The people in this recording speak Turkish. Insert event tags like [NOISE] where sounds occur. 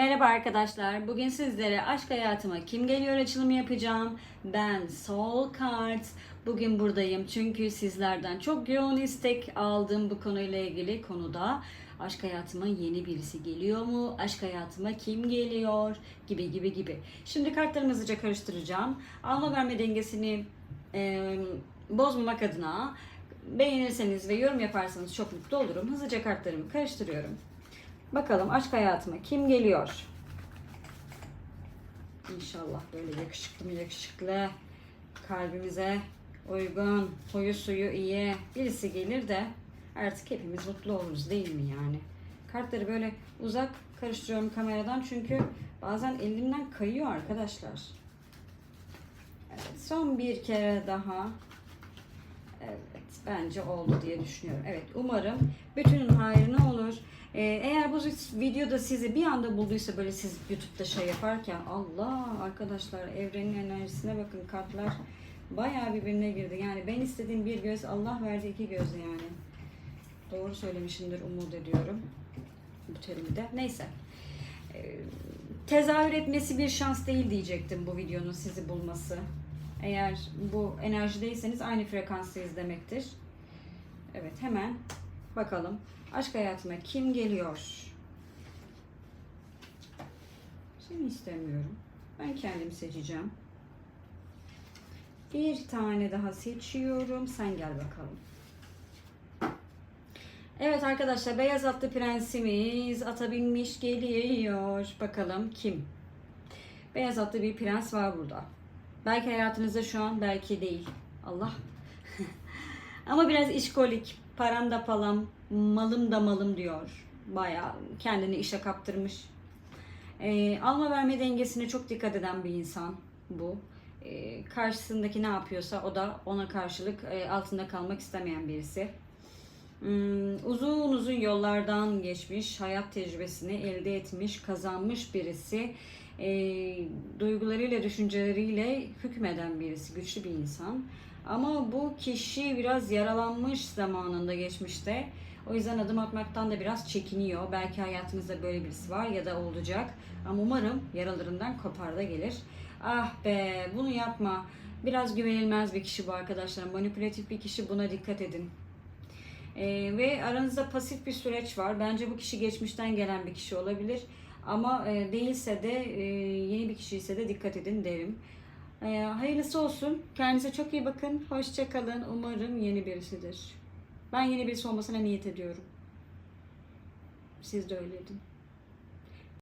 Merhaba arkadaşlar. Bugün sizlere aşk hayatıma kim geliyor açılımı yapacağım. Ben Soul Cards. Bugün buradayım çünkü sizlerden çok yoğun istek aldım bu konuyla ilgili konuda. Aşk hayatıma yeni birisi geliyor mu? Aşk hayatıma kim geliyor? Gibi gibi gibi. Şimdi kartlarımı hızlıca karıştıracağım. Alma verme dengesini e, bozmamak adına beğenirseniz ve yorum yaparsanız çok mutlu olurum. Hızlıca kartlarımı karıştırıyorum. Bakalım aşk hayatıma kim geliyor? İnşallah böyle yakışıklı mı yakışıklı, kalbimize uygun, huyu suyu iyi birisi gelir de artık hepimiz mutlu oluruz değil mi yani? Kartları böyle uzak karıştırıyorum kameradan çünkü bazen elimden kayıyor arkadaşlar. Evet, son bir kere daha Evet, bence oldu diye düşünüyorum. Evet, umarım bütünün hayrına olur. Ee, eğer bu videoda sizi bir anda bulduysa böyle siz YouTube'da şey yaparken Allah arkadaşlar evrenin enerjisine bakın kartlar bayağı birbirine girdi. Yani ben istediğim bir göz Allah verdi iki göz yani. Doğru söylemişimdir umut ediyorum. Bu terimi. Neyse. Ee, tezahür etmesi bir şans değil diyecektim bu videonun sizi bulması. Eğer bu enerjideyseniz aynı frekanstayız demektir. Evet hemen bakalım. Aşk hayatıma kim geliyor? Seni istemiyorum. Ben kendim seçeceğim. Bir tane daha seçiyorum. Sen gel bakalım. Evet arkadaşlar beyaz atlı prensimiz ata binmiş geliyor. Bakalım kim? Beyaz atlı bir prens var burada. Belki hayatınızda şu an belki değil. Allah. [LAUGHS] Ama biraz işkolik. Param da palam, malım da malım diyor. Bayağı kendini işe kaptırmış. Ee, alma verme dengesine çok dikkat eden bir insan bu. Ee, karşısındaki ne yapıyorsa o da ona karşılık e, altında kalmak istemeyen birisi. Hmm, uzun uzun yollardan geçmiş, hayat tecrübesini elde etmiş, kazanmış birisi. E, duygularıyla, düşünceleriyle hükmeden birisi, güçlü bir insan. Ama bu kişi biraz yaralanmış zamanında geçmişte. O yüzden adım atmaktan da biraz çekiniyor. Belki hayatınızda böyle birisi var ya da olacak. Ama umarım yaralarından kopar da gelir. Ah be bunu yapma. Biraz güvenilmez bir kişi bu arkadaşlar. Manipülatif bir kişi buna dikkat edin. Ee, ve aranızda pasif bir süreç var. Bence bu kişi geçmişten gelen bir kişi olabilir. Ama e, değilse de e, yeni bir kişi ise de dikkat edin derim. E, hayırlısı olsun. Kendinize çok iyi bakın. Hoşçakalın. Umarım yeni birisidir. Ben yeni birisi olmasına niyet ediyorum. Siz de öyle edin.